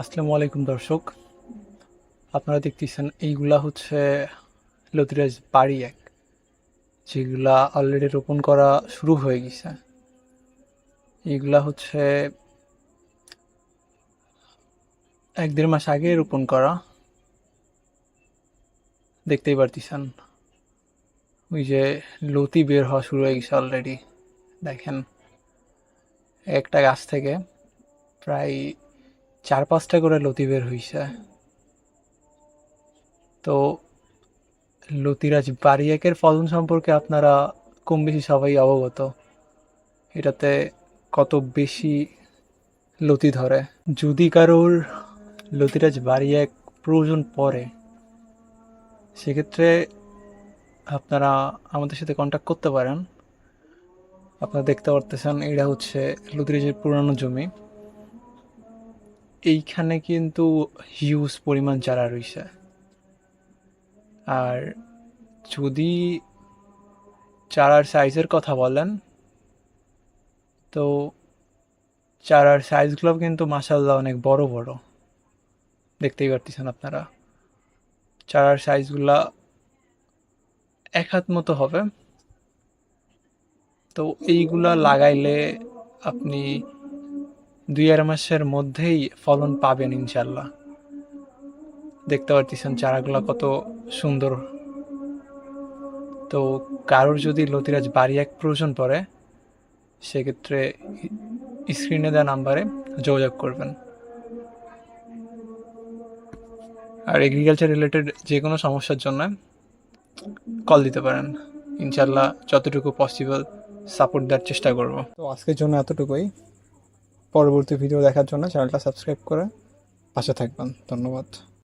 আসসালামু আলাইকুম দর্শক। আপনারা দেখতেছেন, এইগুলা হচ্ছে লতিরাজ বাড়ি এক, যেগুলা অলরেডি রোপণ করা শুরু হয়ে গেছে। এইগুলা হচ্ছে এক দেড় মাস আগে রোপণ করা। দেখতেই পারতেছেন, ওই যে লতি বের হওয়া শুরু হয়ে গেছে অলরেডি দেখেন, একটা গাছ থেকে প্রায় চার পাঁচটা করে লতি বের হইছে। তো লতিরাজ বারিয়াকের ফলন সম্পর্কে আপনারা কম বেশি সবাই অবগত। এটাতে কত বেশি লতি ধরে। যদি কারোর লতিরাজ বারিয়াক প্রয়োজন পড়ে, সেক্ষেত্রে আপনারা আমাদের সাথে কন্ট্যাক্ট করতে পারেন। আপনারা দেখতে পারতেছেন, এটা হচ্ছে লতিরাজের পুরানো জমি। এইখানে কিন্তু হিউজ পরিমাণ চারা রয়েছে আর যদি চারার সাইজের কথা বলেন, তো চারার সাইজগুলো কিন্তু মাসাল্লাহ অনেক বড় বড়। দেখতেই পারতেছেন আপনারা। চারার সাইজগুলা এক হাত মতো হবে। তো এইগুলা লাগাইলে আপনি দুই আড়াই মাসের মধ্যেই ফলন পাবেন ইনশাল্লাহ দেখতে পারতেছেন চারাগুলো কত সুন্দর। তো কারোর যদি লতিরাজ বাড়ি এক প্রয়োজন পড়ে, সেক্ষেত্রে স্ক্রিনে দেওয়া নাম্বারে যোগাযোগ করবেন। আর এগ্রিকালচার রিলেটেড যে কোনো সমস্যার জন্য কল দিতে পারেন। ইনশাল্লাহ যতটুকু পসিবল সাপোর্ট দেওয়ার চেষ্টা করব। তো আজকের জন্য এতটুকুই। পরবর্তী ভিডিও দেখার জন্য চ্যানেলটা সাবস্ক্রাইব করে পাশে থাকবেন। ধন্যবাদ।